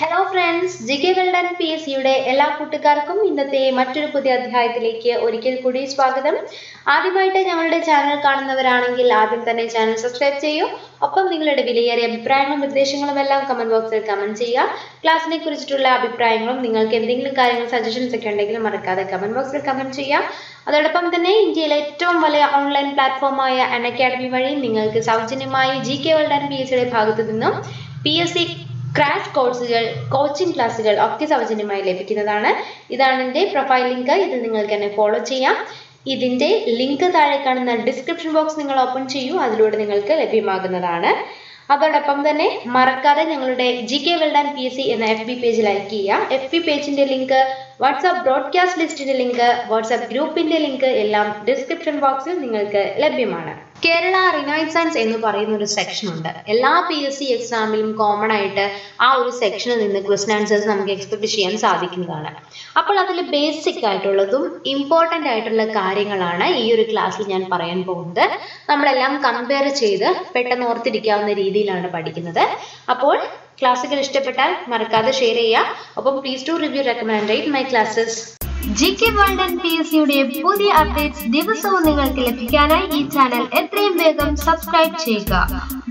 Hello friends G K world and P S സിയുടെ എല്ലാ കൂട്ടുകാർക്കും ഇന്നത്തെ മറ്റൊരു പുതിയ അധ്യായത്തിലേക്ക് ഒരിക്കൽ കൂടി സ്വാഗതം. ആദ്യമായിട്ട് ഞങ്ങളുടെ ചാനൽ കാണുന്നവരാണെങ്കിൽ ആദ്യം തന്നെ ചാനൽ സബ്സ്ക്രൈബ് ചെയ്യൂ. ഒപ്പം നിങ്ങളുടെ വിലയേറിയ അഭിപ്രായങ്ങളും നിർദ്ദേശങ്ങളും എല്ലാം കമന്റ് ബോക്സിൽ കമന്റ് ചെയ്യുക. ക്ലാസ്സിനെ കുറിച്ചിട്ടുള്ള അഭിപ്രായങ്ങളും നിങ്ങൾക്ക് എന്തെങ്കിലും കാര്യങ്ങൾ സജഷൻസ് ഒക്കെ ഉണ്ടെങ്കിൽ മറക്കാതെ കമന്റ് ബോക്സിൽ കമന്റ് ചെയ്യുക. അതോടൊപ്പം തന്നെ ഇന്ത്യയിലെ ഏറ്റവും വലിയ ഓൺലൈൻ പ്ലാറ്റ്ഫോമായ അൺ അക്കാഡമി വഴി നിങ്ങൾക്ക് സൗജന്യമായി G K world and P S സിയുടെ ഭാഗത്തു നിന്നും പി എസ് സി ക്രാഷ് കോഴ്സുകൾ കോച്ചിങ് ക്ലാസ്സുകൾ ഒക്കെ സൗജന്യമായി ലഭിക്കുന്നതാണ്. ഇതാണ് എന്റെ പ്രൊഫൈൽ ലിങ്ക് ഇത് നിങ്ങൾക്ക് എന്നെ ഫോളോ ചെയ്യാം. ഇതിന്റെ ലിങ്ക് താഴെ കാണുന്ന ഡിസ്ക്രിപ്ഷൻ ബോക്സ് നിങ്ങൾ ഓപ്പൺ ചെയ്യൂ. അതിലൂടെ നിങ്ങൾക്ക് ലഭ്യമാകുന്നതാണ്. അതോടൊപ്പം തന്നെ മറക്കാതെ ഞങ്ങളുടെ G K world and P S C എന്ന എഫ് ബി പേജ് ലൈക്ക് ചെയ്യുക എഫ് ബി പേജിന്റെ ലിങ്ക് വാട്സാപ്പ് ബ്രോഡ്കാസ്റ്റ് ലിസ്റ്റിന്റെ ലിങ്ക് വാട്സാപ്പ് ഗ്രൂപ്പിന്റെ ലിങ്ക് എല്ലാം ഡിസ്ക്രിപ്ഷൻ ബോക്സിൽ നിങ്ങൾക്ക് ലഭ്യമാണ്. കേരള റിനൈസൻസ് എന്ന് പറയുന്ന ഒരു സെക്ഷൻ ഉണ്ട്. എല്ലാ പി എസ് സി എക്സാമിലും കോമൺ ആയിട്ട് ആ ഒരു സെക്ഷനിൽ നിന്ന് ക്വസ്റ്റൻ ആൻസേഴ്സ് നമുക്ക് എക്സ്പെക്ട് ചെയ്യാൻ സാധിക്കുന്നതാണ്. അപ്പോൾ അതിൽ ബേസിക് ആയിട്ടുള്ളതും ഇമ്പോർട്ടന്റ് ആയിട്ടുള്ള കാര്യങ്ങളാണ് ഈ ഒരു ക്ലാസ്സിൽ ഞാൻ പറയാൻ പോകുന്നത്. നമ്മളെല്ലാം കമ്പയർ ചെയ്ത് പെട്ടെന്ന് ഓർത്തിരിക്കാവുന്ന രീതിയിലാണ് പഠിക്കുന്നത്. അപ്പോൾ ക്ലാസ്സുകൾ ഇഷ്ടപ്പെട്ടാൽ മറക്കാതെ ഷെയർ ചെയ്യുക. ഒപ്പം please to review recommend my classes G K world and P S സിയുടെ പുതിയ അപ്ഡേറ്റ്സ് ദിവസവും നിങ്ങൾക്ക് ലഭിക്കാനായി ഈ ചാനൽ എത്രയും വേഗം സബ്സ്ക്രൈബ് ചെയ്യുക.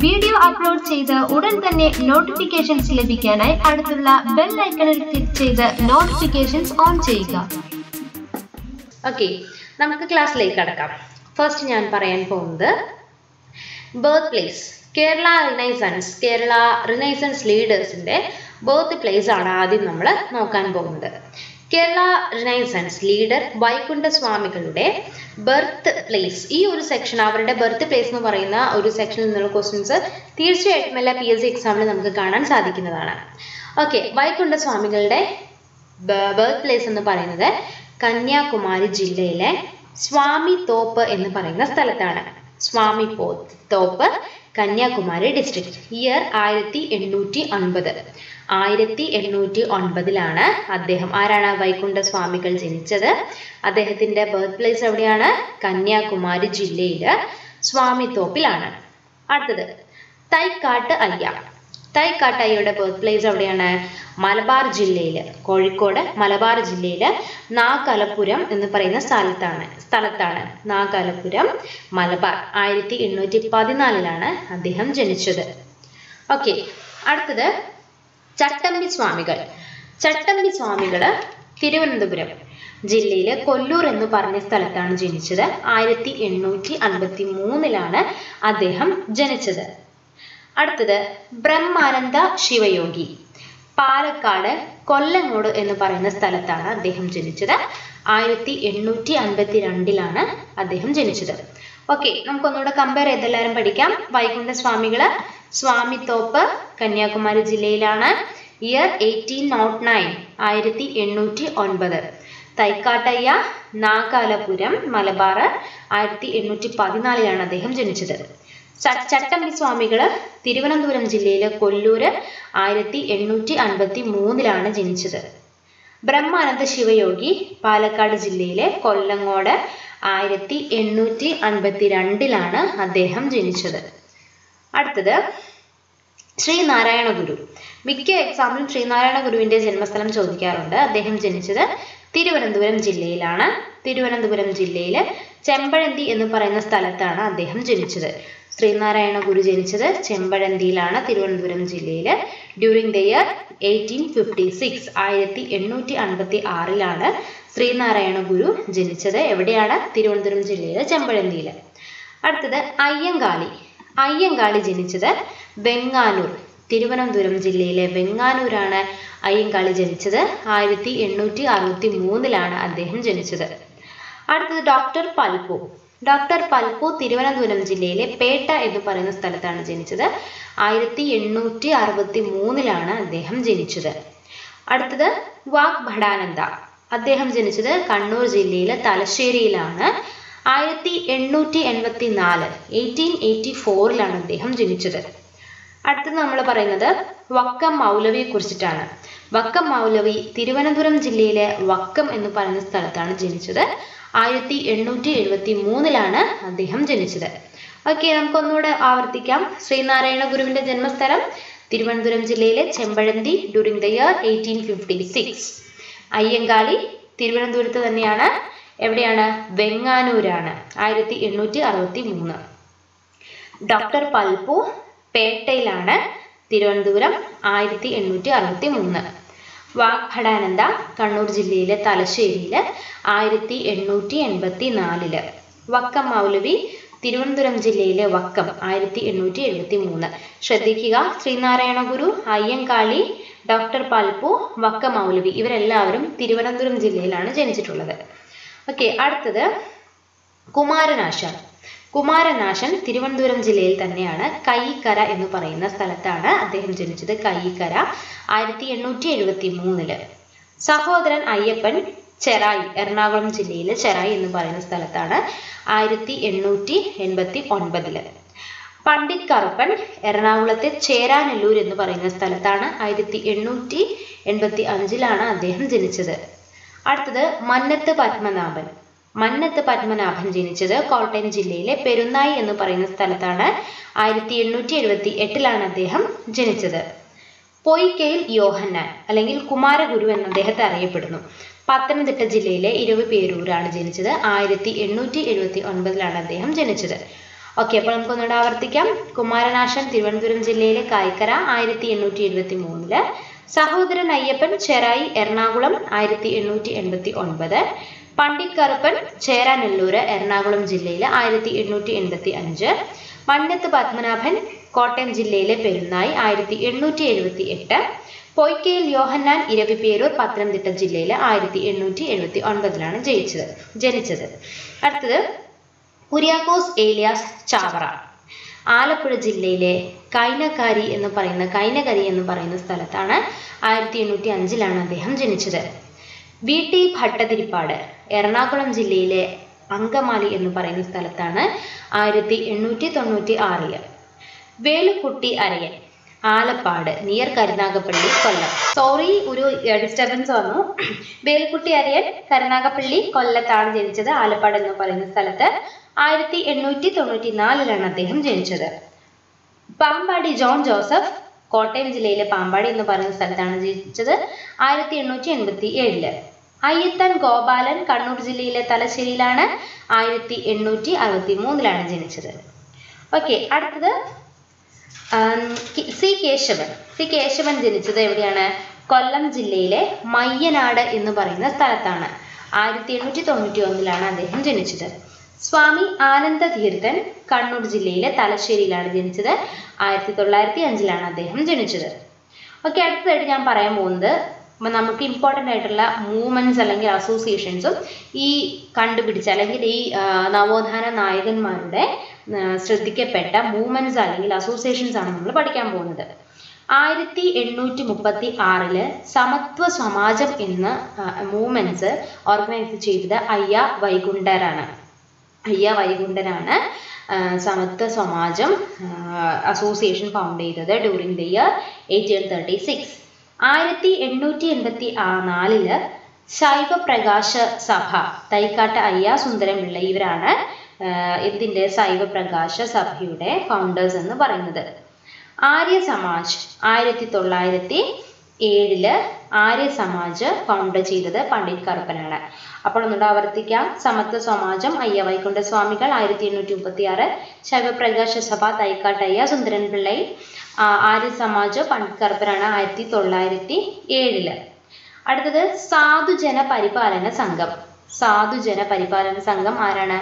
വീഡിയോ അപ്ലോഡ് ചെയ്ത് ഉടൻ തന്നെ നോട്ടിഫിക്കേഷൻസ് ലഭിക്കാനായി അടുത്തുള്ള ബെൽ ഐക്കണിൽ ക്ലിക്ക് ചെയ്ത് നോട്ടിഫിക്കേഷൻസ് ഓൺ ചെയ്യുക. ഓക്കെ നമുക്ക് ക്ലാസ്സിലേക്ക് കടക്കാം. ഫസ്റ്റ് ഞാൻ പറയാൻ പോകുന്നത് birth place Kerala renaissance Kerala renaissance ലീഡേഴ്സിന്റെ birth place ആണ് ആദ്യം നമ്മൾ നോക്കാൻ പോകുന്നത്. കേരള റിനൈസൻസ് ലീഡർ വൈകുണ്ഠ സ്വാമികളുടെ ബർത്ത് പ്ലേസ് ഈ ഒരു സെക്ഷൻ അവരുടെ ബർത്ത് പ്ലേസ് എന്ന് പറയുന്ന ഒരു സെക്ഷനിൽ നിന്നുള്ള ക്വസ്റ്റ്യൻസ് തീർച്ചയായിട്ടും എല്ലാ പി എസ് സി എക്സാമിൽ നമുക്ക് കാണാൻ സാധിക്കുന്നതാണ്. ഓക്കെ വൈകുണ്ഠ സ്വാമികളുടെ ബർത്ത് പ്ലേസ് എന്ന് പറയുന്നത് കന്യാകുമാരി ജില്ലയിലെ സ്വാമി തോപ്പ് എന്ന് പറയുന്ന സ്ഥലത്താണ്. സ്വാമി തോപ്പ് കന്യാകുമാരി ഡിസ്ട്രിക്ട് ഇയർ ആയിരത്തി എണ്ണൂറ്റി ഒൻപത് ആയിരത്തി എണ്ണൂറ്റി ഒൻപതിലാണ് അദ്ദേഹം ആരാണ് വൈകുണ്ഠ സ്വാമികൾ ജനിച്ചത്? അദ്ദേഹത്തിന്റെ ബർത്ത് പ്ലേസ് എവിടെയാണ്? കന്യാകുമാരി ജില്ലയിൽ സ്വാമിത്തോപ്പിലാണ്. അടുത്തത് തൈക്കാട്ട് അയ്യ തൈക്കാട്ട് അയ്യയുടെ ബർത്ത് പ്ലേസ് എവിടെയാണ് മലബാർ ജില്ലയിൽ കോഴിക്കോട് മലബാർ ജില്ലയിൽ നാഗലപുരം എന്ന് പറയുന്ന സ്ഥലത്താണ് സ്ഥലത്താണ് നാഗലപുരം മലബാർ. ആയിരത്തി എണ്ണൂറ്റി പതിനാലിലാണ് അദ്ദേഹം ജനിച്ചത്. ഓക്കെ അടുത്തത് ചട്ടമ്പി സ്വാമികൾ. ചട്ടമ്പി സ്വാമികൾ തിരുവനന്തപുരം ജില്ലയിലെ കൊല്ലൂർ എന്ന് പറഞ്ഞ സ്ഥലത്താണ് ജനിച്ചത്. ആയിരത്തി എണ്ണൂറ്റി അൻപത്തി മൂന്നിലാണ് അദ്ദേഹം ജനിച്ചത്. അടുത്തത് ബ്രഹ്മാനന്ദ ശിവയോഗി. പാലക്കാട് കൊല്ലങ്ങോട് എന്ന് പറയുന്ന സ്ഥലത്താണ് അദ്ദേഹം ജനിച്ചത്. ആയിരത്തി എണ്ണൂറ്റി അൻപത്തി രണ്ടിലാണ് അദ്ദേഹം ജനിച്ചത്. ഓക്കെ നമുക്കൊന്നുകൂടെ കമ്പയർ ചെയ്തെല്ലാവരും പഠിക്കാം. വൈകുണ്ഠ സ്വാമികൾ സ്വാമിത്തോപ്പ് കന്യാകുമാരി ജില്ലയിലാണ്. ഇയർ എയ്റ്റീൻ നോട്ട് നയൻ ആയിരത്തി എണ്ണൂറ്റി ഒൻപത്. തൈക്കാട്ടയ്യ നാഗാലപുരം മലബാർ ആയിരത്തി എണ്ണൂറ്റി പതിനാലിലാണ് അദ്ദേഹം ജനിച്ചത്. ചട്ടമ്പി സ്വാമികൾ തിരുവനന്തപുരം ജില്ലയിലെ കൊല്ലൂര് ആയിരത്തി എണ്ണൂറ്റി അൻപത്തി മൂന്നിലാണ് ജനിച്ചത്. ബ്രഹ്മാനന്ദ ശിവയോഗി പാലക്കാട് ജില്ലയിലെ കൊല്ലങ്ങോട് ആയിരത്തി എണ്ണൂറ്റി അൻപത്തി രണ്ടിലാണ് അദ്ദേഹം ജനിച്ചത്. അടുത്തത് ശ്രീനാരായണ ഗുരു മിക്ക എക്സാമിലും ശ്രീനാരായണ ഗുരുവിന്റെ ജന്മസ്ഥലം ചോദിക്കാറുണ്ട്. അദ്ദേഹം ജനിച്ചത് തിരുവനന്തപുരം ജില്ലയിലാണ്. തിരുവനന്തപുരം ജില്ലയിലെ ചെമ്പഴന്തി എന്ന് പറയുന്ന സ്ഥലത്താണ് അദ്ദേഹം ജനിച്ചത്. ശ്രീനാരായണ ഗുരു ജനിച്ചത് ചെമ്പഴന്തിയിലാണ് തിരുവനന്തപുരം ജില്ലയിൽ during the year eighteen fifty six ആയിരത്തി എണ്ണൂറ്റി അൻപത്തി ആറിലാണ് ശ്രീനാരായണ ഗുരു ജനിച്ചത്. എവിടെയാണ്? തിരുവനന്തപുരം ജില്ലയിലെ ചെമ്പഴന്തിയിൽ അടുത്തത് അയ്യങ്കാളി. അയ്യങ്കാളി ജനിച്ചത് വെങ്ങാനൂർ തിരുവനന്തപുരം ജില്ലയിലെ വെങ്ങാനൂരാണ് അയ്യങ്കാളി ജനിച്ചത്. ആയിരത്തി എണ്ണൂറ്റി അറുപത്തി മൂന്നിലാണ് അദ്ദേഹം ജനിച്ചത്. അടുത്തത് ഡോക്ടർ പൽപു ഡോക്ടർ പൽപു തിരുവനന്തപുരം ജില്ലയിലെ പേട്ട എന്ന് പറയുന്ന സ്ഥലത്താണ് ജനിച്ചത്. ആയിരത്തി എണ്ണൂറ്റി അറുപത്തി മൂന്നിലാണ് അദ്ദേഹം ജനിച്ചത്. അടുത്തത് വാക് ഭടാനന്ദ. അദ്ദേഹം ജനിച്ചത് കണ്ണൂർ ജില്ലയിലെ തലശ്ശേരിയിലാണ്. ആയിരത്തി എണ്ണൂറ്റി എൺപത്തി നാല് എയ്റ്റീൻ എയ്റ്റി ഫോറിലാണ് അദ്ദേഹം ജനിച്ചത്. അടുത്തത് നമ്മൾ പറയുന്നത് വക്കം മൗലവിയെ കുറിച്ചിട്ടാണ്. വക്കം മൗലവി തിരുവനന്തപുരം ജില്ലയിലെ വക്കം എന്ന് പറയുന്ന സ്ഥലത്താണ് ജനിച്ചത്. ആയിരത്തി എണ്ണൂറ്റി എഴുപത്തി മൂന്നിലാണ് അദ്ദേഹം ജനിച്ചത്. ഓക്കെ നമുക്കൊന്നുകൂടെ ആവർത്തിക്കാം. ശ്രീനാരായണ ഗുരുവിന്റെ ജന്മസ്ഥലം തിരുവനന്തപുരം ജില്ലയിലെ Chempazhanthi during the year eighteen fifty six Ayyankali തിരുവനന്തപുരത്ത് തന്നെയാണ്. എവിടെയാണ്? വെങ്ങാനൂരാണ്. ആയിരത്തി എണ്ണൂറ്റി അറുപത്തി മൂന്ന്. ഡോക്ടർ പൽപു പേട്ടയിലാണ് തിരുവനന്തപുരം ആയിരത്തി എണ്ണൂറ്റി അറുപത്തി മൂന്ന് വാഗ്ഭടാനന്ദ കണ്ണൂർ ജില്ലയിലെ തലശ്ശേരിയിൽ ആയിരത്തി എണ്ണൂറ്റി എൺപത്തി നാലിൽ വക്കം മൗലവി തിരുവനന്തപുരം ജില്ലയിലെ വക്കം ആയിരത്തി എണ്ണൂറ്റി എഴുപത്തി മൂന്ന് ശ്രദ്ധിക്കുക ശ്രീനാരായണ ഗുരു അയ്യങ്കാളി ഡോക്ടർ പാൽപു വക്കം മൗലവി ഇവരെല്ലാവരും തിരുവനന്തപുരം ജില്ലയിലാണ് ജനിച്ചിട്ടുള്ളത്. ഓക്കെ അടുത്തത് കുമാരനാശാൻ. കുമാരനാശൻ തിരുവനന്തപുരം ജില്ലയിൽ തന്നെയാണ് കൈക്കര എന്ന് പറയുന്ന സ്ഥലത്താണ് അദ്ദേഹം ജനിച്ചത് കൈക്കര ആയിരത്തി എണ്ണൂറ്റി എഴുപത്തി മൂന്നിൽ സഹോദരൻ അയ്യപ്പൻ ചെറായി എറണാകുളം ജില്ലയിലെ ചെറായി എന്ന് പറയുന്ന സ്ഥലത്താണ് ആയിരത്തി എണ്ണൂറ്റി എൺപത്തി ഒൻപതിൽ പണ്ഡിറ്റ് കറുപ്പൻ എറണാകുളത്തെ ചേരാനല്ലൂർ എന്ന് പറയുന്ന സ്ഥലത്താണ് ആയിരത്തി എണ്ണൂറ്റി എൺപത്തി അഞ്ചിലാണ് അദ്ദേഹം ജനിച്ചത്. അടുത്തത് മന്നത്ത് പത്മനാഭൻ. മന്നത്ത് പത്മനാഭൻ ജനിച്ചത് കോട്ടയം ജില്ലയിലെ പെരുന്നായി എന്ന് പറയുന്ന സ്ഥലത്താണ്. ആയിരത്തി എണ്ണൂറ്റി എഴുപത്തി എട്ടിലാണ് അദ്ദേഹം ജനിച്ചത്. പൊയ്ക്കയിൽ യോഹന്നാൻ അല്ലെങ്കിൽ കുമാരഗുരു എന്ന് അദ്ദേഹത്തെ അറിയപ്പെടുന്നു. പത്തനംതിട്ട ജില്ലയിലെ ഇരുവിപേരൂരാണ് ജനിച്ചത്. ആയിരത്തി എണ്ണൂറ്റി എഴുപത്തി ഒൻപതിലാണ് അദ്ദേഹം ജനിച്ചത്. ഓക്കെ അപ്പോൾ നമുക്കൊന്നുകൂടെ ആവർത്തിക്കാം. കുമാരനാശൻ തിരുവനന്തപുരം ജില്ലയിലെ കായ്ക്കര ആയിരത്തി എണ്ണൂറ്റി എഴുപത്തി മൂന്നിൽ. സഹോദരൻ അയ്യപ്പൻ ചെറായി എറണാകുളം ആയിരത്തി എണ്ണൂറ്റി എൺപത്തി ഒൻപത്. പണ്ഡിറ്റ് കറുപ്പൻ ചേരാനെല്ലൂര് എറണാകുളം ജില്ലയിലെ ആയിരത്തി എണ്ണൂറ്റി എൺപത്തി അഞ്ച്. മന്നത്ത് പത്മനാഭൻ കോട്ടയം ജില്ലയിലെ പെരുന്നായി ആയിരത്തി എണ്ണൂറ്റി എഴുപത്തി എട്ട്. പൊയ്ക്കയിൽ യോഹന്നാൻ ഇരവിപേരൂർ പത്തനംതിട്ട ജില്ലയിലെ ആയിരത്തി എണ്ണൂറ്റി എഴുപത്തി ഒൻപതിലാണ് ജയിച്ചത് ജനിച്ചത്. അടുത്തത് കുര്യാക്കോസ് ഏലിയാസ് ചാവറ. ആലപ്പുഴ ജില്ലയിലെ കൈനകാരി എന്ന് പറയുന്ന കൈനകരി എന്ന് പറയുന്ന സ്ഥലത്താണ് ആയിരത്തി എണ്ണൂറ്റി അഞ്ചിലാണ് അദ്ദേഹം ജനിച്ചത്. വി ടി ഭട്ടതിരിപ്പാട് എറണാകുളം ജില്ലയിലെ അങ്കമാലി എന്ന് പറയുന്ന സ്ഥലത്താണ് ആയിരത്തി എണ്ണൂറ്റി തൊണ്ണൂറ്റി ആറിൽ. വേലുക്കുട്ടി അരയൻ ആലപ്പാട് നിയർ കരുനാഗപ്പള്ളി കൊല്ലം. സോറി ഒരു ഡിസ്റ്റർബൻസ് വന്നു. വേലുക്കുട്ടി അരയൻ കരുനാഗപ്പള്ളി കൊല്ലത്താണ് ജനിച്ചത്. ആലപ്പാട് എന്ന് പറയുന്ന സ്ഥലത്ത് ആയിരത്തി എണ്ണൂറ്റി തൊണ്ണൂറ്റി നാലിലാണ് അദ്ദേഹം ജനിച്ചത്. പാമ്പാടി ജോൺ ജോസഫ് കോട്ടയം ജില്ലയിലെ പാമ്പാടി എന്ന് പറയുന്ന സ്ഥലത്താണ് ജനിച്ചത് ആയിരത്തി എണ്ണൂറ്റി എൺപത്തി ഏഴിൽ. അയ്യത്തൻ ഗോപാലൻ കണ്ണൂർ ജില്ലയിലെ തലശ്ശേരിയിലാണ് ആയിരത്തി എണ്ണൂറ്റി അറുപത്തി മൂന്നിലാണ് ജനിച്ചത്. ഓക്കെ അടുത്തത് സി കേശവൻ. സി കേശവൻ ജനിച്ചത് എവിടെയാണ്? കൊല്ലം ജില്ലയിലെ മയ്യനാട് എന്ന് പറയുന്ന സ്ഥലത്താണ്. ആയിരത്തി എണ്ണൂറ്റി തൊണ്ണൂറ്റി ഒന്നിലാണ് അദ്ദേഹം ജനിച്ചത്. സ്വാമി ആനന്ദ തീർത്ഥൻ കണ്ണൂർ ജില്ലയിലെ തലശ്ശേരിയിലാണ് ജനിച്ചത്. ആയിരത്തി തൊള്ളായിരത്തി അഞ്ചിലാണ് അദ്ദേഹം ജനിച്ചത്. ഓക്കെ അടുത്തതായിട്ട് ഞാൻ പറയാൻ പോകുന്നത് അപ്പം നമുക്ക് ഇമ്പോർട്ടന്റ് ആയിട്ടുള്ള മൂവ്മെന്റ്സ് അല്ലെങ്കിൽ അസോസിയേഷൻസും ഈ കണ്ടുപിടിച്ച അല്ലെങ്കിൽ ഈ നവോത്ഥാന നായകന്മാരുടെ ശ്രദ്ധിക്കപ്പെട്ട മൂവ്മെന്റ്സ് അല്ലെങ്കിൽ അസോസിയേഷൻസ് ആണ് നമ്മൾ പഠിക്കാൻ പോകുന്നത്. ആയിരത്തി എണ്ണൂറ്റി മുപ്പത്തി ആറിൽ സമത്വ സമാജം എന്ന മൂവ്മെന്റ്സ് ഓർഗനൈസ് ചെയ്തത് അയ്യ വൈകുണ്ഠരാണ്. അയ്യ വൈകുണ്ഠനാണ് സമത്വ സമാജം അസോസിയേഷൻ ഫൗണ്ട് ചെയ്തത് during the year eighteen thirty six ആയിരത്തി എണ്ണൂറ്റി എൺപത്തി ആ നാലിൽ ശൈവപ്രകാശ സഭ തൈക്കാട്ട് അയ്യ സുന്ദരപിള്ള ഇവരാണ് ഇതിന്റെ ശൈവ ശൈവപ്രകാശ സഭയുടെ ഫൗണ്ടേഴ്സ് എന്ന് പറയുന്നത്. ആര്യ സമാജ് ആയിരത്തി തൊള്ളായിരത്തി ഏഴിൽ ആര്യ സമാജ് ഫൗണ്ട് ചെയ്തത് പണ്ഡിറ്റ് കറുപ്പനാണ്. അപ്പോൾ ഒന്നുകൂടെ ആവർത്തിക്കാം. സമത്വ സമാജം അയ്യ വൈകുണ്ഠ സ്വാമികൾ ആയിരത്തി എണ്ണൂറ്റി മുപ്പത്തി ആറ് ശൈവപ്രകാശ സഭ തൈക്കാട്ടയ്യ സുന്ദരൻ പിള്ളൈ ആര്യ സമാജ് പണ്ഡിറ്റ് കറുപ്പനാണ് ആയിരത്തി തൊള്ളായിരത്തി ഏഴിൽ. അടുത്തത് സാധുജന പരിപാലന സംഘം. സാധുജന പരിപാലന സംഘം ആരാണ്?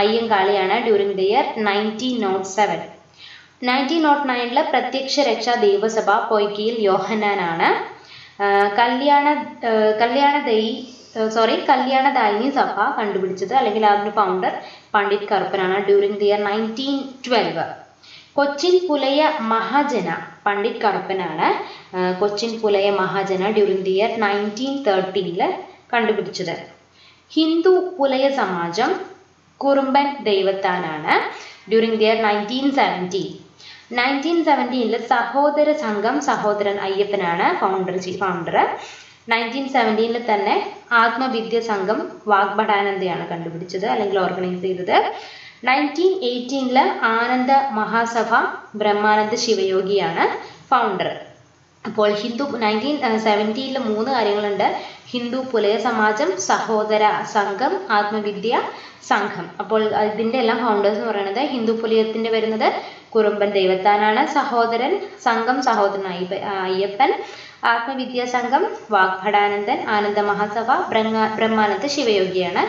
അയ്യങ്കാളിയാണ് during the year nineteen nought seven nineteen nought നയനിലെ Prathyaksha Raksha ദൈവസഭ പൊയ്ക്കിയിൽ യോഹന്നാനാണ്. കല്യാണ കല്യാണ ദൈ സോറി കല്യാണദായിനി സഭ കണ്ടുപിടിച്ചത് അല്ലെങ്കിൽ അതിന്റെ founder Pandit കറുപ്പനാണ് during the year nineteen twelve Cochin Pulaya Mahajana Pandit കറുപ്പനാണ്. Cochin Pulaya Mahajana during the year nineteen തേർട്ടീനിൽ കണ്ടുപിടിച്ചത്. Hindu Pulaya Samajam Kurumban ദൈവത്താനാണ് during the year nineteen seventeen nineteen സെവന്റീനിൽ Sahodara Sangham Sahodaran അയ്യപ്പനാണ് ഫൗണ്ടർ ഫൗണ്ടർ നയന്റീൻ സെവന്റീനിൽ തന്നെ ആത്മവിദ്യ സംഘം വാഗ്ഭടാനന്ദയാണ് കണ്ടുപിടിച്ചത് അല്ലെങ്കിൽ ഓർഗനൈസ് ചെയ്തത്. നയന്റീൻ എയ്റ്റീനിൽ ആനന്ദ മഹാസഭ ബ്രഹ്മാനന്ദ ശിവയോഗിയാണ് ഫൗണ്ടർ അപ്പോൾ ഹിന്ദു നയന്റീൻ സെവന്റീനിൽ മൂന്ന് കാര്യങ്ങളുണ്ട്. ഹിന്ദു പുലയ സമാജം സഹോദര സംഘം ആത്മവിദ്യ സംഘം. അപ്പോൾ ഇതിന്റെ എല്ലാം ഫൗണ്ടേഴ്സ് എന്ന് പറയുന്നത് ഹിന്ദു പുലയത്തിന്റെ വരുന്നത് കുറുമ്പൻ ദൈവത്താനാണ് സഹോദരൻ സംഘം സഹോദരൻ അയ്യപ്പ അയ്യപ്പൻ ആത്മവിദ്യാ സംഘം വാഗ്ഭടാനന്ദൻ ആനന്ദ മഹാസഭ ബ്രഹ്മ ബ്രഹ്മാനന്ദ ശിവയോഗിയാണ്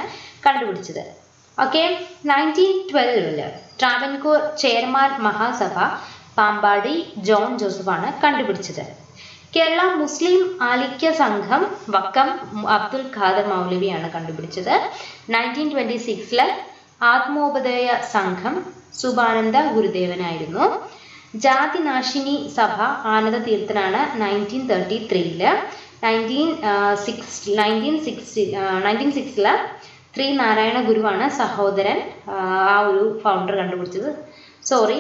കണ്ടുപിടിച്ചത്. ഓക്കെ നയന്റീൻ ട്വൽവിൽ ട്രാവൻകൂർ ചെയർമാൻ മഹാസഭ പാമ്പാടി ജോൺ ജോസഫാണ് കണ്ടുപിടിച്ചത്. കേരള മുസ്ലിം ആലിക്യ സംഘം വക്കം അബ്ദുൽ ഖാദർ മൗലവിയാണ് കണ്ടുപിടിച്ചത്. നയന്റീൻ ട്വന്റി സിക്സിൽ ആത്മോപദേയ സംഘം സുബാനന്ദ ഗുരുദേവനായിരുന്നു. ജാതിനാശിനി സഭ ആനന്ദ തീർത്ഥനാണ് നയന്റീൻ തേർട്ടി ത്രീയിൽ nineteen six nineteen sixty nineteen സിക്സിൽ ശ്രീ നാരായണ ഗുരുവാണ് സഹോദരൻ ആ ഒരു ഫൗണ്ടർ കണ്ടുപിടിച്ചത്. സോറി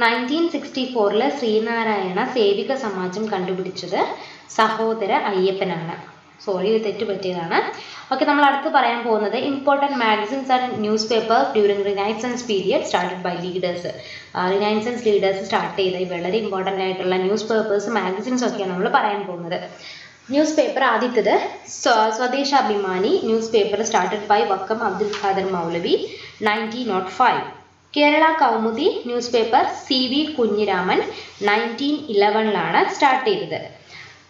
നയന്റീൻ സിക്സ്റ്റി ഫോറിൽ ശ്രീനാരായണ സേവിക സമാജം കണ്ടുപിടിച്ചത് സഹോദര അയ്യപ്പനാണ്. സോറി ഇത് തെറ്റ് പറ്റിയതാണ്. ഓക്കെ നമ്മൾ അടുത്ത് പറയാൻ പോകുന്നത് important magazines and newspaper during renaissance period started by leaders renaissance leaders start ചെയ്ത വളരെ ഇമ്പോർട്ടന്റ് ആയിട്ടുള്ള ന്യൂസ് പേപ്പേഴ്സ് മാഗസിൻസ് ഒക്കെയാണ് നമ്മൾ പറയാൻ പോകുന്നത്. ന്യൂസ് പേപ്പർ ആദ്യത്തത് Swadeshabhimani newspaper started by Vakkom Abdul Khader Moulavi nineteen nought five Kerala Kaumudi newspaper C V Kunhiraman nineteen ഇലവനിലാണ് start ചെയ്തത്.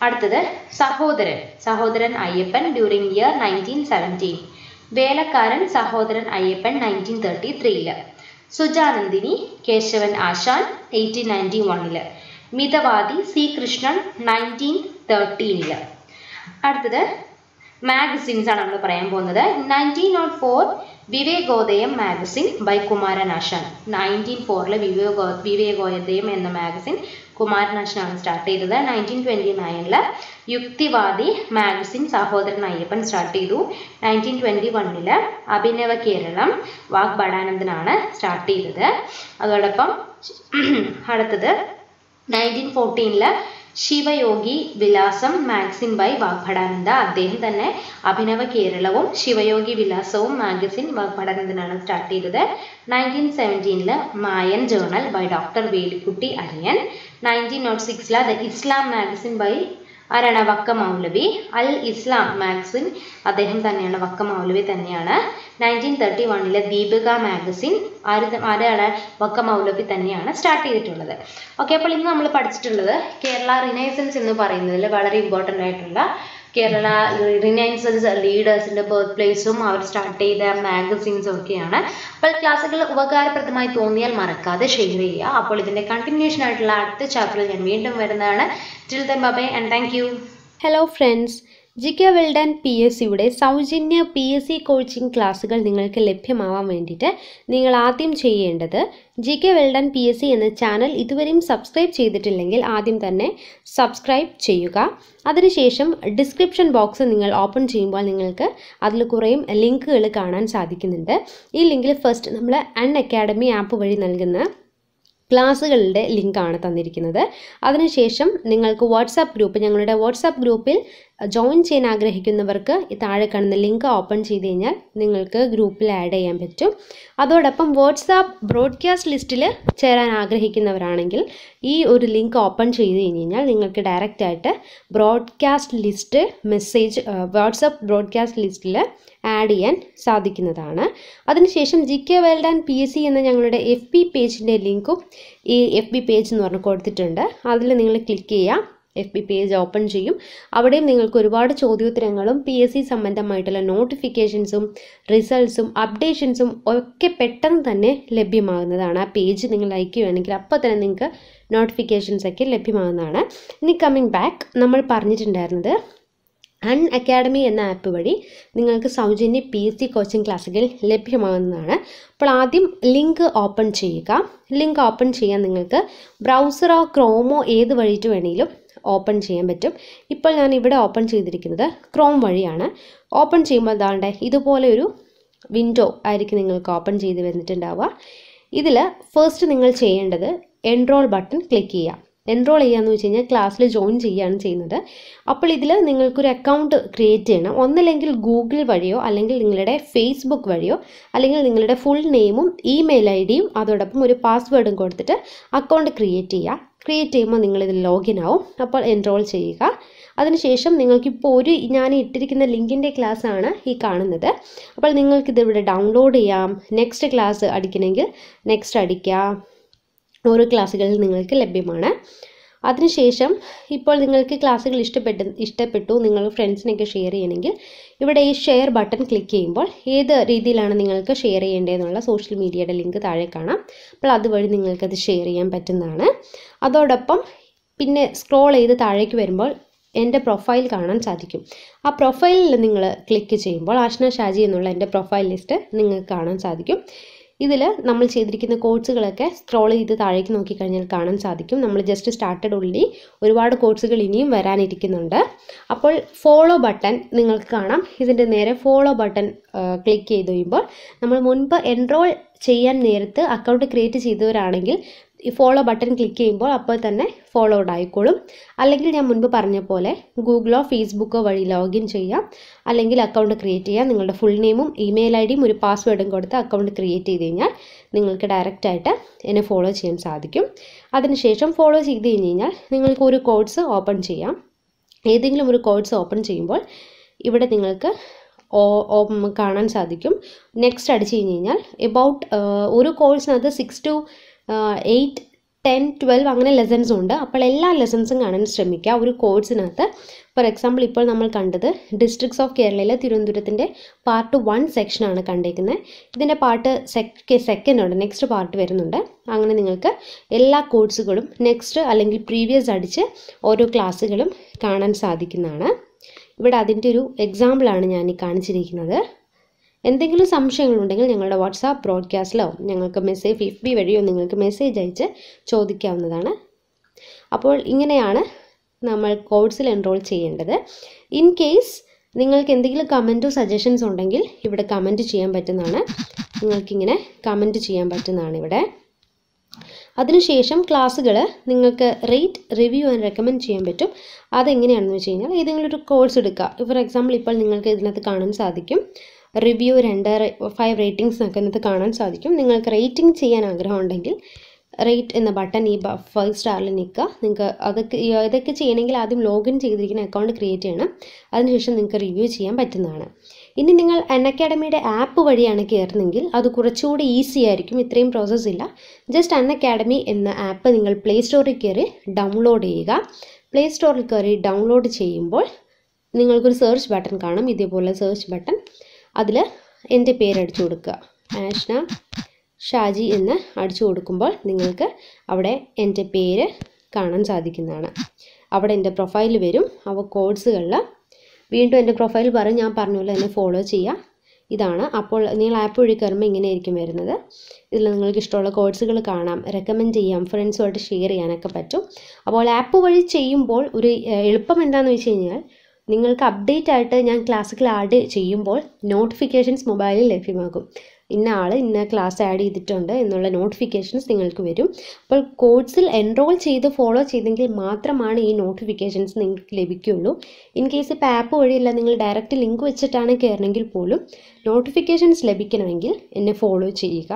അടുത്തത് Sahodaran Sahodaran Ayyappan during year nineteen seventeen Velakkaran Sahodaran Ayyappan nineteen thirty ത്രീയിൽ Sujanandini Keshavan Asan eighteen ninety വണ്ണിൽ Mithavadi C Krishnan nineteen തേർട്ടീനിൽ അടുത്തത് magazines ആണ് നമ്മൾ പറയാൻ പോകുന്നത്. Nineteen nought four Vivekodayam magazine by Kumaranasan nineteen ഫോറിൽ വിവേകോ വിവേകോദയം എന്ന മാഗസിൻ കുമാരനാശനാണ് സ്റ്റാർട്ട് ചെയ്തത്. നയന്റീൻ ട്വന്റി നയനിൽ യുക്തിവാദി മാഗസിൻ സഹോദരൻ അയ്യപ്പൻ സ്റ്റാർട്ട് ചെയ്തു. നയന്റീൻ ട്വന്റി വണ്ണിൽ അഭിനവ കേരളം വാഗ് ബടാനന്ദനാണ് സ്റ്റാർട്ട് ചെയ്തത്. അതോടൊപ്പം അടുത്തത് നയന്റീൻ ഫോർട്ടീനിൽ ശിവയോഗി വിലാസം മാഗസിൻ ബൈ വാഗ്ഭടാനന്ദ. അദ്ദേഹം തന്നെ അഭിനവ കേരളവും ശിവയോഗി വിലാസവും മാഗസിൻ വാഗ്ഭടാനന്ദനാണ് സ്റ്റാർട്ട് ചെയ്തത്. നയന്റീൻ സെവന്റീനിൽ മായൻ journal by doctor Velukutty Arayan. Nineteen nought സിക്സിൽ ദ ഇസ്ലാം മാഗസിൻ ബൈ ആരാണ് വക്ക മൗലവി അൽ ഇസ്ലാം മാഗസിൻ അദ്ദേഹം തന്നെയാണ് വക്ക മൗലവി തന്നെയാണ്. നയന്റീൻ തേർട്ടി വണ്ണിലെ ദീപിക മാഗസിൻ ആര് ആരാണ്? വക്ക മൗലവി തന്നെയാണ് സ്റ്റാർട്ട് ചെയ്തിട്ടുള്ളത്. ഓക്കെ അപ്പോൾ ഇന്ന് നമ്മൾ പഠിച്ചിട്ടുള്ളത് കേരള റിനൈസൻസ് എന്ന് പറയുന്നതിൽ വളരെ ഇമ്പോർട്ടന്റ് ആയിട്ടുള്ള കേരള റിനൈസൻസ് ലീഡേഴ്സിന്റെ ബർത്ത് പ്ലേസും അവർ സ്റ്റാർട്ട് ചെയ്ത മാഗസിൻസും ഒക്കെയാണ്. അപ്പോൾ ക്ലാസ്സുകൾ ഉപകാരപ്രദമായി തോന്നിയാൽ മറക്കാതെ ഷെയർ ചെയ്യുക. അപ്പോൾ ഇതിന്റെ കണ്ടിന്യൂഷൻ ആയിട്ടുള്ള അടുത്ത ചാപ്റ്ററിൽ ഞാൻ വീണ്ടും വരുന്നതാണ്. Till then bye and thank you hello friends G K world and P S സിയുടെ സൗജന്യ പി എസ് സി കോച്ചിങ് ക്ലാസ്സുകൾ നിങ്ങൾക്ക് ലഭ്യമാവാൻ വേണ്ടിയിട്ട് നിങ്ങൾ ആദ്യം ചെയ്യേണ്ടത് G K world and P S C എന്ന ചാനൽ ഇതുവരെയും സബ്സ്ക്രൈബ് ചെയ്തിട്ടില്ലെങ്കിൽ ആദ്യം തന്നെ സബ്സ്ക്രൈബ് ചെയ്യുക. അതിനുശേഷം ഡിസ്ക്രിപ്ഷൻ ബോക്സ് നിങ്ങൾ ഓപ്പൺ ചെയ്യുമ്പോൾ നിങ്ങൾക്ക് അതിൽ കുറേയും ലിങ്കുകൾ കാണാൻ സാധിക്കുന്നുണ്ട്. ഈ ലിങ്കിൽ ഫസ്റ്റ് നമ്മൾ അൺ അക്കാഡമി ആപ്പ് വഴി നൽകുന്ന ക്ലാസ്സുകളുടെ ലിങ്കാണ് തന്നിരിക്കുന്നത്. അതിനുശേഷം നിങ്ങൾക്ക് വാട്സാപ്പ് ഗ്രൂപ്പ് ഞങ്ങളുടെ വാട്സാപ്പ് ഗ്രൂപ്പിൽ ജോയിൻ ചെയ്യാൻ ആഗ്രഹിക്കുന്നവർക്ക് ഈ താഴെ കാണുന്ന ലിങ്ക് ഓപ്പൺ ചെയ്ത് കഴിഞ്ഞാൽ നിങ്ങൾക്ക് ഗ്രൂപ്പിൽ ആഡ് ചെയ്യാൻ പറ്റും. അതോടൊപ്പം വാട്സാപ്പ് ബ്രോഡ്കാസ്റ്റ് ലിസ്റ്റിൽ ചേരാൻ ആഗ്രഹിക്കുന്നവരാണെങ്കിൽ ഈ ഒരു ലിങ്ക് ഓപ്പൺ ചെയ്ത് കഴിഞ്ഞ് കഴിഞ്ഞാൽ നിങ്ങൾക്ക് ഡയറക്റ്റായിട്ട് broadcast list message WhatsApp broadcast ലിസ്റ്റിൽ ആഡ് ചെയ്യാൻ സാധിക്കുന്നതാണ്. അതിനുശേഷം G K world and P S C എന്ന ഞങ്ങളുടെ എഫ് ബി പേജിന്റെ ലിങ്കും ഈ എഫ് ബി പേജ് എന്ന് പറഞ്ഞ് കൊടുത്തിട്ടുണ്ട്. അതിൽ നിങ്ങൾ ക്ലിക്ക് ചെയ്യുക എഫ് ബി പേജ് ഓപ്പൺ ചെയ്യും. അവിടെയും നിങ്ങൾക്ക് ഒരുപാട് ചോദ്യോത്തരങ്ങളും പി എസ് സി സംബന്ധമായിട്ടുള്ള നോട്ടിഫിക്കേഷൻസും റിസൾട്ട്സും അപ്ഡേഷൻസും ഒക്കെ പെട്ടെന്ന് തന്നെ ലഭ്യമാകുന്നതാണ്. ആ പേജ് നിങ്ങൾ അയക്കുകയാണെങ്കിൽ അപ്പോൾ തന്നെ നിങ്ങൾക്ക് നോട്ടിഫിക്കേഷൻസ് ഒക്കെ ലഭ്യമാകുന്നതാണ്. ഇനി കമ്മിങ് ബാക്ക് നമ്മൾ പറഞ്ഞിട്ടുണ്ടായിരുന്നത് അൺ അക്കാഡമി എന്ന ആപ്പ് വഴി നിങ്ങൾക്ക് സൗജന്യ പി എസ് സി കോച്ചിങ് ക്ലാസ്സുകൾ ലഭ്യമാകുന്നതാണ്. അപ്പോൾ ആദ്യം ലിങ്ക് ഓപ്പൺ ചെയ്യുക. ലിങ്ക് ഓപ്പൺ ചെയ്യാൻ നിങ്ങൾക്ക് ബ്രൗസറോ ക്രോമോ ഏത് വഴിയിട്ട് വേണമെങ്കിലും ഓപ്പൺ ചെയ്യാൻ പറ്റും. ഇപ്പോൾ ഞാൻ ഇവിടെ ഓപ്പൺ ചെയ്തിരിക്കുന്നത് ക്രോം വഴിയാണ്. ഓപ്പൺ ചെയ്യുമ്പോൾ അതാണ്ട് ഇതുപോലെ ഒരു വിൻഡോ ആയിരിക്കും നിങ്ങൾക്ക് ഓപ്പൺ ചെയ്ത് വന്നിട്ടുണ്ടാവുക. ഇതിൽ ഫസ്റ്റ് നിങ്ങൾ ചെയ്യേണ്ടത് എൻറോൾ ബട്ടൺ ക്ലിക്ക് ചെയ്യുക. എൻറോൾ ചെയ്യാന്ന് വെച്ച് കഴിഞ്ഞാൽ ക്ലാസ്സിൽ ജോയിൻ ചെയ്യുകയാണ് ചെയ്യുന്നത്. അപ്പോൾ ഇതിൽ നിങ്ങൾക്കൊരു അക്കൗണ്ട് ക്രിയേറ്റ് ചെയ്യണം. ഒന്നില്ലെങ്കിൽ ഗൂഗിൾ വഴിയോ അല്ലെങ്കിൽ നിങ്ങളുടെ ഫേസ്ബുക്ക് വഴിയോ അല്ലെങ്കിൽ നിങ്ങളുടെ ഫുൾ നെയിമും ഇമെയിൽ ഐ ഡിയും അതോടൊപ്പം ഒരു പാസ്വേഡും കൊടുത്തിട്ട് അക്കൗണ്ട് ക്രിയേറ്റ് ചെയ്യുക. ക്രിയേറ്റ് ചെയ്യുമ്പോൾ നിങ്ങളിതിൽ ലോഗിൻ ആവും. അപ്പോൾ എൻറോൾ ചെയ്യുക. അതിനുശേഷം നിങ്ങൾക്കിപ്പോൾ ഒരു ഞാൻ ഇട്ടിരിക്കുന്ന ലിങ്കിന്റെ ആണ് ഈ കാണുന്നത്. അപ്പോൾ നിങ്ങൾക്കിതിവിടെ ഡൗൺലോഡ് ചെയ്യാം. നെക്സ്റ്റ് ക്ലാസ് അടിക്കണമെങ്കിൽ നെക്സ്റ്റ് അടിക്കാം ഓരോ ക്ലാസ്സുകളിൽ നിങ്ങൾക്ക് ലഭ്യമാണ്. അതിനുശേഷം ഇപ്പോൾ നിങ്ങൾക്ക് ക്ലാസ്സുകൾ ഇഷ്ടപ്പെട്ട ഇഷ്ടപ്പെട്ടു നിങ്ങൾ ഫ്രണ്ട്സിനൊക്കെ ഷെയർ ചെയ്യണമെങ്കിൽ ഇവിടെ ഈ ഷെയർ ബട്ടൺ ക്ലിക്ക് ചെയ്യുമ്പോൾ ഏത് രീതിയിലാണ് നിങ്ങൾക്ക് ഷെയർ ചെയ്യേണ്ടതെന്നുള്ള സോഷ്യൽ മീഡിയയുടെ ലിങ്ക് താഴെ കാണാം. അപ്പോൾ അതുവഴി നിങ്ങൾക്കത് ഷെയർ ചെയ്യാൻ പറ്റുന്നതാണ്. അതോടൊപ്പം പിന്നെ സ്ക്രോൾ ചെയ്ത് താഴേക്ക് വരുമ്പോൾ എന്റെ പ്രൊഫൈൽ കാണാൻ സാധിക്കും. ആ പ്രൊഫൈലിൽ നിങ്ങൾ ക്ലിക്ക് ചെയ്യുമ്പോൾ ആഷ്ന ഷാജി എന്നുള്ള എന്റെ പ്രൊഫൈൽ ലിസ്റ്റ് നിങ്ങൾക്ക് കാണാൻ സാധിക്കും. ഇതിൽ നമ്മൾ ചെയ്തിരിക്കുന്ന കോഴ്സുകളൊക്കെ സ്ക്രോൾ ചെയ്ത് താഴേക്ക് നോക്കിക്കഴിഞ്ഞാൽ കാണാൻ സാധിക്കും. നമ്മൾ ജസ്റ്റ് സ്റ്റാർട്ടഡ് ഉള്ളി ഒരുപാട് കോഴ്സുകൾ ഇനിയും വരാനിരിക്കുന്നുണ്ട്. അപ്പോൾ ഫോളോ ബട്ടൺ നിങ്ങൾക്ക് കാണാം. ഇതിന്റെ നേരെ ഫോളോ ബട്ടൺ ക്ലിക്ക് ചെയ്ത് കഴിയുമ്പോൾ നമ്മൾ മുൻപ് എൻറോൾ ചെയ്യാൻ നേരത്ത് അക്കൗണ്ട് ക്രിയേറ്റ് ചെയ്തവരാണെങ്കിൽ ഈ ഫോളോ ബട്ടൺ ക്ലിക്ക് ചെയ്യുമ്പോൾ അപ്പോൾ തന്നെ ഫോളോഡ് ആയിക്കോളും. അല്ലെങ്കിൽ ഞാൻ മുൻപ് പറഞ്ഞ പോലെ ഗൂഗിളോ ഫേസ്ബുക്കോ വഴി ലോഗിൻ ചെയ്യാം. അല്ലെങ്കിൽ അക്കൗണ്ട് ക്രിയേറ്റ് ചെയ്യാം. നിങ്ങളുടെ ഫുൾ നെയിമും ഇമെയിൽ ഐ ഡിയും ഒരു പാസ്വേഡും കൊടുത്ത് അക്കൗണ്ട് ക്രിയേറ്റ് ചെയ്ത് കഴിഞ്ഞാൽ നിങ്ങൾക്ക് ഡയറക്റ്റായിട്ട് എന്നെ ഫോളോ ചെയ്യാൻ സാധിക്കും. അതിനുശേഷം ഫോളോ ചെയ്ത് കഴിഞ്ഞ് കഴിഞ്ഞാൽ നിങ്ങൾക്ക് ഒരു കോഴ്സ് ഓപ്പൺ ചെയ്യാം. ഏതെങ്കിലും ഒരു കോഴ്സ് ഓപ്പൺ ചെയ്യുമ്പോൾ ഇവിടെ നിങ്ങൾക്ക് ഓ- കാണാൻ സാധിക്കും. നെക്സ്റ്റ് അടിച്ചു കഴിഞ്ഞ് കഴിഞ്ഞാൽ എബൌട്ട് ഒരു കോഴ്സിനകത്ത് six two eight ten twelve അങ്ങനെ ലെസൺസും ഉണ്ട്. അപ്പോൾ എല്ലാ ലെസൺസും കാണാൻ ശ്രമിക്കുക. ഒരു കോഴ്സിനകത്ത് ഫോർ എക്സാമ്പിൾ ഇപ്പോൾ നമ്മൾ കണ്ടത് ഡിസ്ട്രിക്ട്സ് ഓഫ് കേരളയിലെ തിരുവനന്തപുരത്തിന്റെ പാർട്ട് വൺ സെക്ഷനാണ് കണ്ടേക്കുന്നത്. ഇതിന്റെ പാർട്ട് സെക്ക് സെക്കൻഡ് ഉണ്ട്. നെക്സ്റ്റ് പാർട്ട് വരുന്നുണ്ട്. അങ്ങനെ നിങ്ങൾക്ക് എല്ലാ കോഴ്സുകളും നെക്സ്റ്റ് അല്ലെങ്കിൽ പ്രീവിയസ് അടിച്ച് ഓരോ ക്ലാസ്സുകളും കാണാൻ സാധിക്കുന്നതാണ്. ഇവിടെ അതിന്റെ ഒരു എക്സാമ്പിളാണ് ഞാൻ ഈ കാണിച്ചിരിക്കുന്നത്. എന്തെങ്കിലും സംശയങ്ങളുണ്ടെങ്കിൽ ഞങ്ങളുടെ വാട്സാപ്പ് ബ്രോഡ്കാസ്റ്റിലോ ഞങ്ങൾക്ക് മെസ്സേജ് എഫ് ബി വഴിയോ നിങ്ങൾക്ക് മെസ്സേജ് അയച്ച് ചോദിക്കാവുന്നതാണ്. അപ്പോൾ ഇങ്ങനെയാണ് നമ്മൾ കോഴ്സിൽ എൻറോൾ ചെയ്യേണ്ടത്. ഇൻ കേസ് നിങ്ങൾക്ക് എന്തെങ്കിലും കമന്റോ സജഷൻസ് ഉണ്ടെങ്കിൽ ഇവിടെ കമന്റ് ചെയ്യാൻ പറ്റുന്നതാണ്. നിങ്ങൾക്കിങ്ങനെ കമന്റ് ചെയ്യാൻ പറ്റുന്നതാണ് ഇവിടെ. അതിനുശേഷം ക്ലാസ്സുകൾ നിങ്ങൾക്ക് റേറ്റ് റിവ്യൂ ആൻഡ് റെക്കമെൻഡ് ചെയ്യാൻ പറ്റും. അതെങ്ങനെയാണെന്ന് വെച്ച് കഴിഞ്ഞാൽ ഏതെങ്കിലും ഒരു കോഴ്സ് എടുക്കുക. ഫോർ എക്സാമ്പിൾ ഇപ്പോൾ നിങ്ങൾക്ക് ഇതിനകത്ത് കാണാൻ സാധിക്കും. റിവ്യൂ രണ്ട് ഫൈവ് റേറ്റിംഗ്സ് നിൽക്കുന്നത് കാണാൻ സാധിക്കും. നിങ്ങൾക്ക് റേറ്റിംഗ് ചെയ്യാൻ ആഗ്രഹം ഉണ്ടെങ്കിൽ റേറ്റ് എന്ന ബട്ടൺ ഈ ഫൈവ് സ്റ്റാറിൽ നിൽക്കുക. നിങ്ങൾക്ക് അതൊക്കെ ഇതൊക്കെ ചെയ്യണമെങ്കിൽ ആദ്യം ലോഗിൻ ചെയ്തിരിക്കുന്ന അക്കൗണ്ട് ക്രിയേറ്റ് ചെയ്യണം. അതിനുശേഷം നിങ്ങൾക്ക് റിവ്യൂ ചെയ്യാൻ പറ്റുന്നതാണ്. ഇനി നിങ്ങൾ എൻ അക്കാഡമിയുടെ ആപ്പ് വഴിയാണ് കയറുന്നതെങ്കിൽ അത് കുറച്ചുകൂടി ഈസി ആയിരിക്കും. ഇത്രയും പ്രോസസ്സ് ഇല്ല. ജസ്റ്റ് എൻ അക്കാഡമി എന്ന ആപ്പ് നിങ്ങൾ പ്ലേ സ്റ്റോറിൽ കയറി ഡൗൺലോഡ് ചെയ്യുക. പ്ലേ സ്റ്റോറിൽ കയറി ഡൗൺലോഡ് ചെയ്യുമ്പോൾ നിങ്ങൾക്കൊരു സെർച്ച് ബട്ടൺ കാണും. ഇതേപോലെ സെർച്ച് ബട്ടൺ അതിൽ എന്റെ പേര് അടിച്ചു കൊടുക്കുക. ആഷ്ന ഷാജി എന്ന് അടിച്ചു കൊടുക്കുമ്പോൾ നിങ്ങൾക്ക് അവിടെ എന്റെ പേര് കാണാൻ സാധിക്കുന്നതാണ്. അവിടെ എന്റെ പ്രൊഫൈൽ വരും. അവ കോഴ്സുകളിൽ വീണ്ടും എന്റെ പ്രൊഫൈൽ പറഞ്ഞ് ഞാൻ പറഞ്ഞല്ലോ എന്നെ ഫോളോ ചെയ്യുക. ഇതാണ്. അപ്പോൾ നിങ്ങൾ ആപ്പ് വഴി കയറുമ്പോൾ ഇങ്ങനെയായിരിക്കും വരുന്നത്. ഇതിൽ നിങ്ങൾക്ക് ഇഷ്ടമുള്ള കോഴ്സുകൾ കാണാം. റെക്കമെൻഡ് ചെയ്യാം. ഫ്രണ്ട്സുമായിട്ട് ഷെയർ ചെയ്യാനൊക്കെ പറ്റും. അപ്പോൾ ആപ്പ് വഴി ചെയ്യുമ്പോൾ ഒരു എളുപ്പം എന്താണെന്ന് വെച്ച് കഴിഞ്ഞാൽ നിങ്ങൾക്ക് അപ്ഡേറ്റ് ആയിട്ട് ഞാൻ ക്ലാസ്സുകൾ ആഡ് ചെയ്യുമ്പോൾ നോട്ടിഫിക്കേഷൻസ് മൊബൈലിൽ ലഭ്യമാകും. ഇന്ന ആൾ ഇന്ന ക്ലാസ് ആഡ് ചെയ്തിട്ടുണ്ട് എന്നുള്ള നോട്ടിഫിക്കേഷൻസ് നിങ്ങൾക്ക് വരും. അപ്പോൾ കോഴ്സിൽ എൻറോൾ ചെയ്ത് ഫോളോ ചെയ്തെങ്കിൽ മാത്രമാണ് ഈ നോട്ടിഫിക്കേഷൻസ് നിങ്ങൾക്ക് ലഭിക്കുകയുള്ളൂ. ഇൻ കേസ് ഇപ്പോൾ ആപ്പ് വഴിയല്ല നിങ്ങൾ ഡയറക്റ്റ് ലിങ്ക് വെച്ചിട്ടാണ് കയറണമെങ്കിൽ പോലും നോട്ടിഫിക്കേഷൻസ് ലഭിക്കണമെങ്കിൽ എന്നെ ഫോളോ ചെയ്യുക.